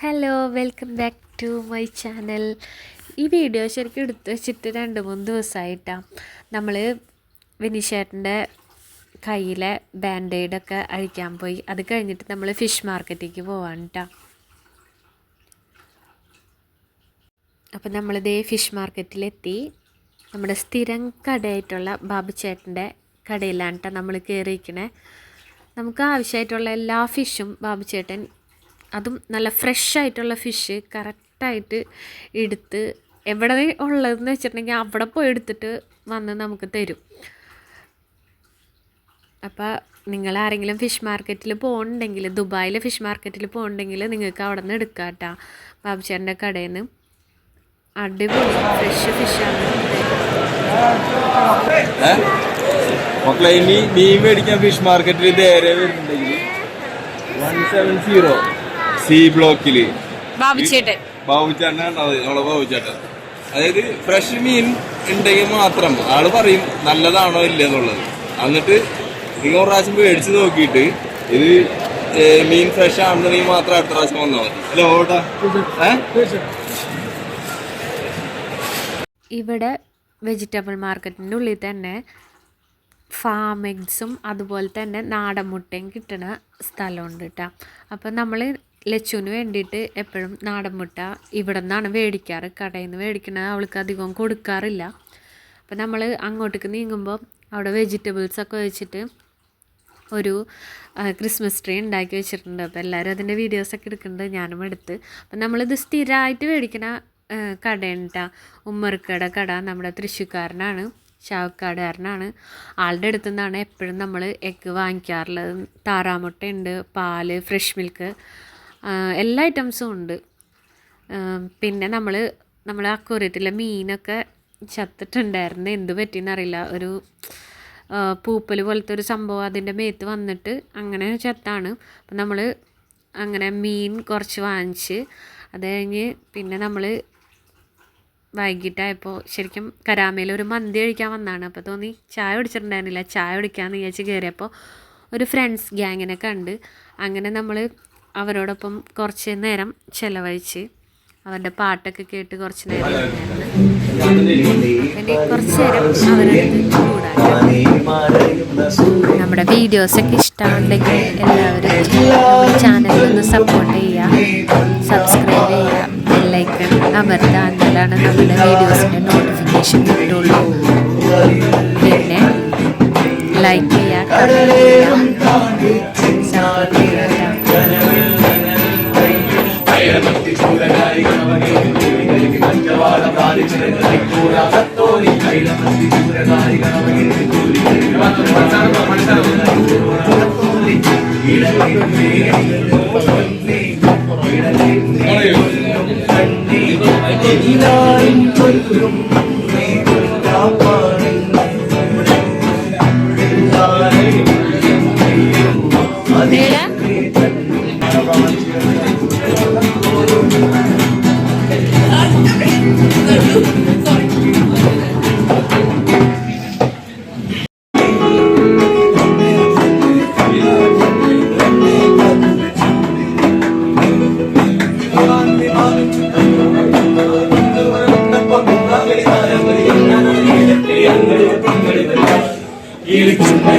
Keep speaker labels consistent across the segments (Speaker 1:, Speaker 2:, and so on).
Speaker 1: Hello welcome back to my channel ഈ video ശരിക്കും എടുത്ത് വെച്ചിട്ട് രണ്ട് മൂന്ന് ദിവസമായിട്ടാണ് നമ്മൾ വിനീഷേട്ടന്റെ കയ്യിലെ ബാൻഡേഡൊക്കെ അഴിക്കാൻ പോയി. അത് കഴിഞ്ഞിട്ട് നമ്മൾ ഫിഷ് മാർക്കറ്റിലേക്ക് പോവാണ് കേട്ടോ അപ്പം നമ്മളിതേ ഫിഷ് മാർക്കറ്റിലെത്തി നമ്മുടെ സ്ഥിരം കടയായിട്ടുള്ള ബാബുചേട്ടന്റെ കടയിലാണ് കേട്ടോ നമ്മൾ കയറിയിരിക്കണേ നമുക്ക് ആവശ്യമായിട്ടുള്ള എല്ലാ ഫിഷും ബാബുച്ചേട്ടൻ അതും നല്ല ഫ്രഷ് ആയിട്ടുള്ള ഫിഷ് കറക്റ്റായിട്ട് എടുത്ത് എവിടെ ഉള്ളതെന്ന് വെച്ചിട്ടുണ്ടെങ്കിൽ അവിടെ പോയി എടുത്തിട്ട് വന്ന് നമുക്ക് തരും. അപ്പോൾ നിങ്ങൾ ആരെങ്കിലും ഫിഷ് മാർക്കറ്റിൽ പോകുന്നുണ്ടെങ്കിൽ ദുബായിലെ ഫിഷ് മാർക്കറ്റിൽ പോകുന്നുണ്ടെങ്കിൽ നിങ്ങൾക്ക് അവിടെ നിന്ന് എടുക്കാം കേട്ടോ. ബാബുചേട്ടന്റെ കടയിൽ നിന്ന് അടിപൊളി ഫ്രഷ് ഫിഷാണ്
Speaker 2: മീൻ മേടിക്കാൻ ഫിഷ് മാർക്കറ്റിൽ വൺ സെവൻ സീറോ സി ബ്ലോക്കിൽ.
Speaker 1: ബാബുച്ചേട്ടൻ.
Speaker 2: ബാബുചേട്ടൻ കണ്ടത് നമ്മളെ ബാബുചേട്ടൻ അതായത് ഫ്രഷ് മീൻ ഉണ്ടെങ്കിൽ മാത്രം ആൾ പറയും നല്ലതാണോ ഇല്ല എന്നുള്ളത് എന്നിട്ട് നിങ്ങൾ ഒരു പ്രാവശ്യം മേടിച്ച് നോക്കിയിട്ട് ഇത് മീൻ ഫ്രഷ് ആണെന്നുണ്ടെങ്കിൽ മാത്രം അടുത്ത പ്രാവശ്യം വന്നാൽ മതി. അല്ല ഓട്ടാ
Speaker 1: ഇവിടെ വെജിറ്റബിൾ മാർക്കറ്റിന്റെ ഉള്ളിൽ തന്നെ ഫാം എഗ്സും അതുപോലെ തന്നെ നാടൻ മുട്ടയും കിട്ടുന്ന സ്ഥലമുണ്ട് കേട്ടോ. അപ്പം നമ്മൾ ലച്ചുവിന് വേണ്ടിയിട്ട് എപ്പോഴും നാടൻ മുട്ട ഇവിടെ നിന്നാണ് മേടിക്കാറ്. കടയിൽ നിന്ന് മേടിക്കണത് അവൾക്ക് അധികം കൊടുക്കാറില്ല. അപ്പം നമ്മൾ അങ്ങോട്ടേക്ക് നീങ്ങുമ്പോൾ അവിടെ വെജിറ്റബിൾസൊക്കെ വെച്ചിട്ട് ഒരു ക്രിസ്മസ് ട്രീ ഉണ്ടാക്കി വെച്ചിട്ടുണ്ട്. അപ്പോൾ എല്ലാവരും അതിന്റെ വീഡിയോസൊക്കെ എടുക്കുന്നുണ്ട്. ഞാനും എടുത്ത്. അപ്പം നമ്മളിത് സ്ഥിരമായിട്ട് മേടിക്കുന്ന കടയുണ്ട ഉമ്മർക്കട കട നമ്മുടെ തൃശ്ശൂക്കാരനാണ് ചാവക്കാടുകാരനാണ്. ആളുടെ അടുത്തു നിന്നാണ് എപ്പോഴും നമ്മൾ എഗ്ഗ് വാങ്ങിക്കാറുള്ളത്. താറാമുട്ടയുണ്ട് പാൽ ഫ്രഷ് മിൽക്ക് എല്ലാ ഐറ്റംസും ഉണ്ട്. പിന്നെ നമ്മൾ നമ്മൾ അക്വറിയത്തിലെ മീനൊക്കെ ചത്തിട്ടുണ്ടായിരുന്നു. എന്ത് പറ്റിയെന്നറിയില്ല ഒരു പൂപ്പൽ പോലത്തെ ഒരു സംഭവം അതിന്റെ മേത്ത് വന്നിട്ട് അങ്ങനെ ചത്താണ്. അപ്പം നമ്മൾ അങ്ങനെ മീൻ കുറച്ച് വാങ്ങിച്ച് അത് കഴിഞ്ഞ് പിന്നെ നമ്മൾ വൈകിട്ടായപ്പോൾ ശരിക്കും കരാമയിൽ ഒരു മന്തി കഴിക്കാൻ വന്നതാണ് അപ്പോൾ തോന്നി ചായ കുടിച്ചിട്ടുണ്ടായിരുന്നില്ല. ചായ കുടിക്കാമെന്ന് വിചാരിച്ച് കയറിയപ്പോൾ ഒരു ഫ്രണ്ട്സ് ഗ്യാങ്ങിനെ കണ്ട്. അങ്ങനെ നമ്മൾ അവരോടൊപ്പം കുറച്ച് നേരം ചിലവഴിച്ച് അവരുടെ പാട്ടൊക്കെ കേട്ട് കുറച്ച് നേരം.
Speaker 3: പിന്നെ കുറച്ച് നേരം അവരടുത്ത്
Speaker 1: കൂടാൻ നമ്മുടെ വീഡിയോസൊക്കെ ഇഷ്ടമുണ്ടെങ്കിൽ എല്ലാവരും ചാനലൊന്ന് സപ്പോർട്ട് ചെയ്യുക. സബ്സ്ക്രൈബ് ചെയ്യുക. ബെല്ലൈക്കൺ അമർത്താൻ എന്നാലാണ് നമ്മുടെ വീഡിയോസിന്റെ നോട്ടിഫിക്കേഷൻ കിട്ടുള്ളൂ. പിന്നെ ലൈക്ക് ചെയ്യുക കമന്റ് ചെയ്യുക.
Speaker 3: സപ്പോർട്ട് ചെയ്യുക. ഭൈരവത്തി ചൂരകാരി ഗണപതി തൂലികലിക്ക് പഞ്ചവാള കാലി ചിരകലി കൂറ തത്തോലി ഭൈരവത്തി ചൂരകാരി ഗണപതി തൂലികലിക്ക് പഞ്ചവാള കാലി ചിരകലി കൂറ തത്തോലി ഇടവകി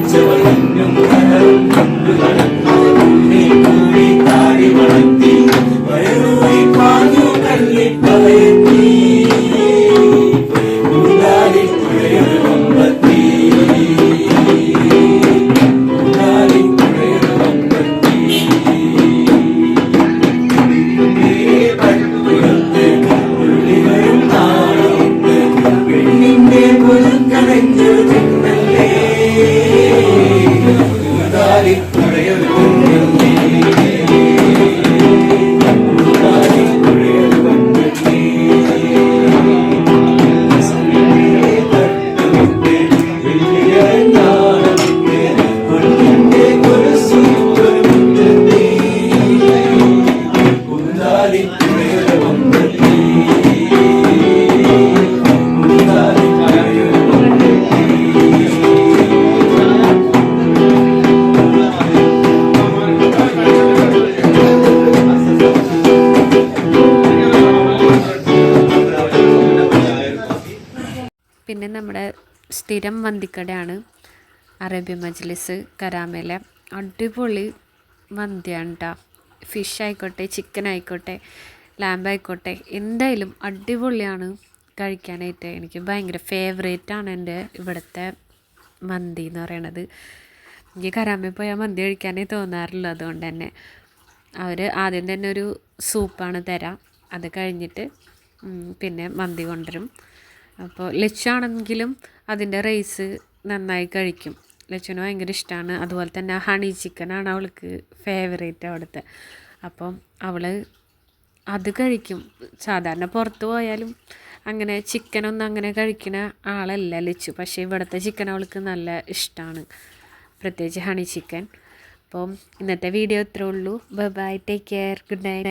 Speaker 2: ജയിച്ചവർ എന്നും കടലും കണ്ടു നടന്നോർ
Speaker 1: നമ്മുടെ സ്ഥിരം മന്തിക്കടയാണ് അറേബ്യൻ മജ്ലിസ് കരാമേല. അടിപൊളി മന്തിയാണ് കേട്ടോ ഫിഷ് ആയിക്കോട്ടെ ചിക്കൻ ആയിക്കോട്ടെ ലാമ്പ് ആയിക്കോട്ടെ എന്തായാലും അടിപൊളിയാണ് കഴിക്കാനായിട്ട്. എനിക്ക് ഭയങ്കര ഫേവറേറ്റ് ആണ് എന്റെ ഇവിടുത്തെ മന്തി എന്ന് പറയണത്. എനിക്ക് കരാമേ പോയാൽ മന്തി കഴിക്കാനേ തോന്നാറുള്ളൂ അതുകൊണ്ട് തന്നെ. അവർ ആദ്യം തന്നെ ഒരു സൂപ്പാണ് തരാം. അത് കഴിഞ്ഞിട്ട് പിന്നെ മന്തി കൊണ്ടുവരും. അപ്പോൾ ലച്ചാണെങ്കിലും അതിന്റെ റൈസ് നന്നായി കഴിക്കും. ലച്ചന് ഭയങ്കര ഇഷ്ടമാണ് അതുപോലെ തന്നെ ഹണി ചിക്കനാണ് അവൾക്ക് ഫേവറേറ്റ് അവിടുത്തെ. അപ്പം അവൾ അത് കഴിക്കും. സാധാരണ പുറത്ത് പോയാലും അങ്ങനെ ചിക്കനൊന്നും അങ്ങനെ കഴിക്കുന്ന ആളല്ല ലച്ചു. പക്ഷേ ഇവിടുത്തെ ചിക്കൻ അവൾക്ക് നല്ല ഇഷ്ടമാണ് പ്രത്യേകിച്ച് ഹണി ചിക്കൻ അപ്പം ഇന്നത്തെ വീഡിയോ ഇത്രേ ഉള്ളൂ. Bye take care good night